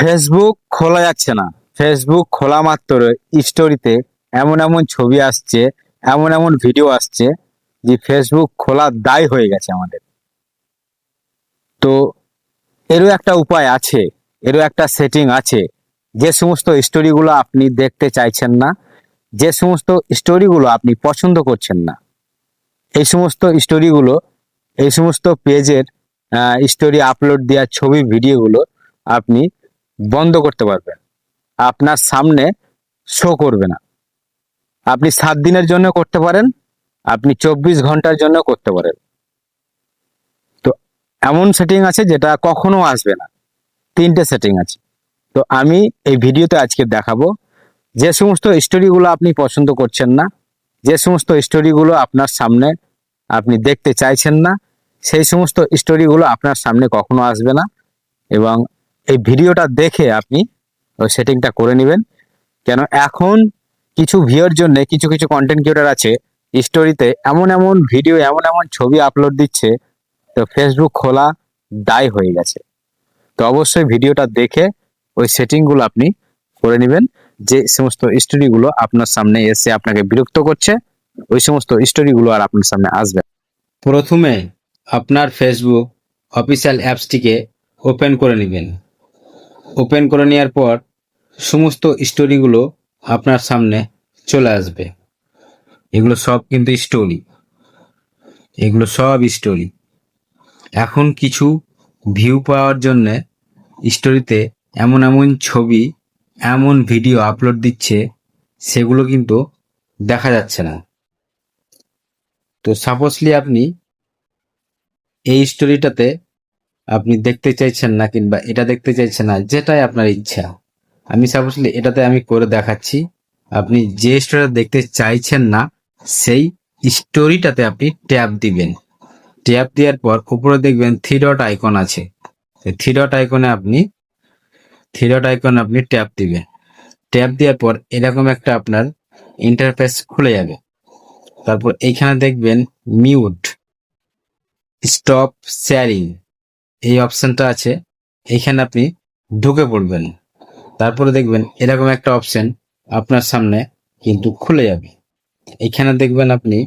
Facebook খোলা যাচ্ছে না। ফেসবুক খোলা মাত্র স্টোরিতে এমন এমন ছবি আসছে, এমন এমন ভিডিও আসছে যে ফেসবুক খোলার দায় হয়ে গেছে আমাদের। তো এরও একটা উপায় আছে, এরও একটা সেটিং আছে। যে সমস্ত স্টোরিগুলো আপনি দেখতে চাইছেন না, যে সমস্ত স্টোরিগুলো আপনি পছন্দ করছেন না, এই সমস্ত স্টোরিগুলো এই সমস্ত পেজের স্টোরি আপলোড দেওয়ার ছবি ভিডিওগুলো আপনি বন্ধ করতে পারবেন আপনার সামনে শো করবে না। আপনি সাত দিনের জন্য করতে পারেন, আপনি চব্বিশ ঘণ্টার জন্য করতে পারেন। তো এমন সেটিং আছে যেটা কখনো আসবে না। তিনটে সেটিং আছে। তো আমি এই ভিডিওতে আজকে দেখাবো যে সমস্ত স্টোরিগুলো আপনি পছন্দ করছেন না, যে সমস্ত স্টোরিগুলো আপনার সামনে আপনি দেখতে চাইছেন না, সেই সমস্ত স্টোরিগুলো আপনার সামনে কখনো আসবে না এবং এই ভিডিওটা দেখে আপনি ওই সেটিংটা করে নেবেন। কেন এখন কিছু ভিউর জন্য কিছু কিছু কন্টেন্ট ক্রিয়েটার আছে স্টোরিতে এমন এমন ভিডিও এমন এমন ছবি আপলোড দিচ্ছে, তো ফেসবুক খোলা দায় হয়ে গেছে। তো অবশ্যই ভিডিওটা দেখে ওই সেটিংগুলো আপনি করে নেবেন, যে সমস্ত স্টোরিগুলো আপনার সামনে এসে আপনাকে বিরক্ত করছে, ওই সমস্ত স্টোরিগুলো আর আপনার সামনে আসবে প্রথমে আপনার ফেসবুক অফিসিয়াল অ্যাপসটিকে ওপেন করে নেবেন। ওপেন করে নেওয়ার পর সমস্ত স্টোরিগুলো আপনার সামনে চলে আসবে। এগুলো সব কিন্তু স্টোরি। এগুলো সব স্টোরি। এখন কিছু ভিউ পাওয়ার জন্য স্টোরিতে এমন এমন ছবি, এমন ভিডিও আপলোড দিচ্ছে, সেগুলো কিন্তু দেখা যাচ্ছে না। তো সাপোজলি আপনি এই স্টোরিটাতে আপনি দেখতে চাইছেন না কিংবা এটা দেখতে চাইছেন না, যেটাই আপনার ইচ্ছা। আমি সাপোজলি এটাতে আমি করে দেখাচ্ছি। আপনি যে স্টোরিটা দেখতে চাইছেন না, সেই স্টোরিটাতে আপনি ট্যাপ দিবেন। ট্যাপ দেওয়ার পর উপরে দেখবেন থ্রি ডট আইকন আছে। থ্রি ডট আইকনে আপনি থ্রি ডট আইকনে আপনি ট্যাপ দিবেন। ট্যাপ দেওয়ার পর এরকম একটা আপনার ইন্টারফেস খুলে যাবে। তারপর এইখানে দেখবেন মিউট স্টপ শেয়ারিং এই অপশানটা আছে। এইখানে আপনি ঢুকে পড়বেন। তারপরে দেখবেন এরকম একটা অপশান আপনার সামনে কিন্তু খুলে যাবে। এখানে দেখবেন আপনি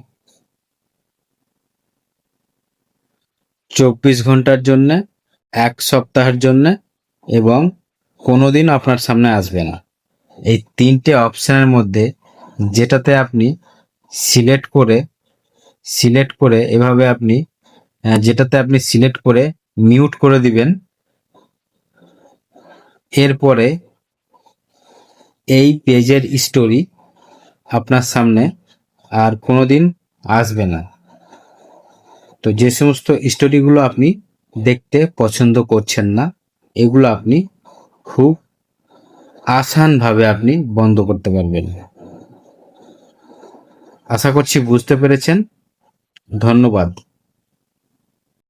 চব্বিশ ঘণ্টার জন্য, এক সপ্তাহের জন্য এবং কোনো দিন আপনার সামনে আসবে না। এই তিনটে অপশানের মধ্যে যেটাতে আপনি সিলেক্ট করে সিলেক্ট করে এভাবে আপনি যেটাতে আপনি সিলেক্ট করে মিউট করে দিবেন। এরপরে এই পেজের স্টোরি আপনার সামনে আর কোনোদিন আসবে না। তো যে সমস্ত স্টোরিগুলো আপনি দেখতে পছন্দ করছেন না, এগুলো আপনি খুব আসানভাবে আপনি বন্ধ করতে পারবেন। আশা করছি বুঝতে পেরেছেন। ধন্যবাদ।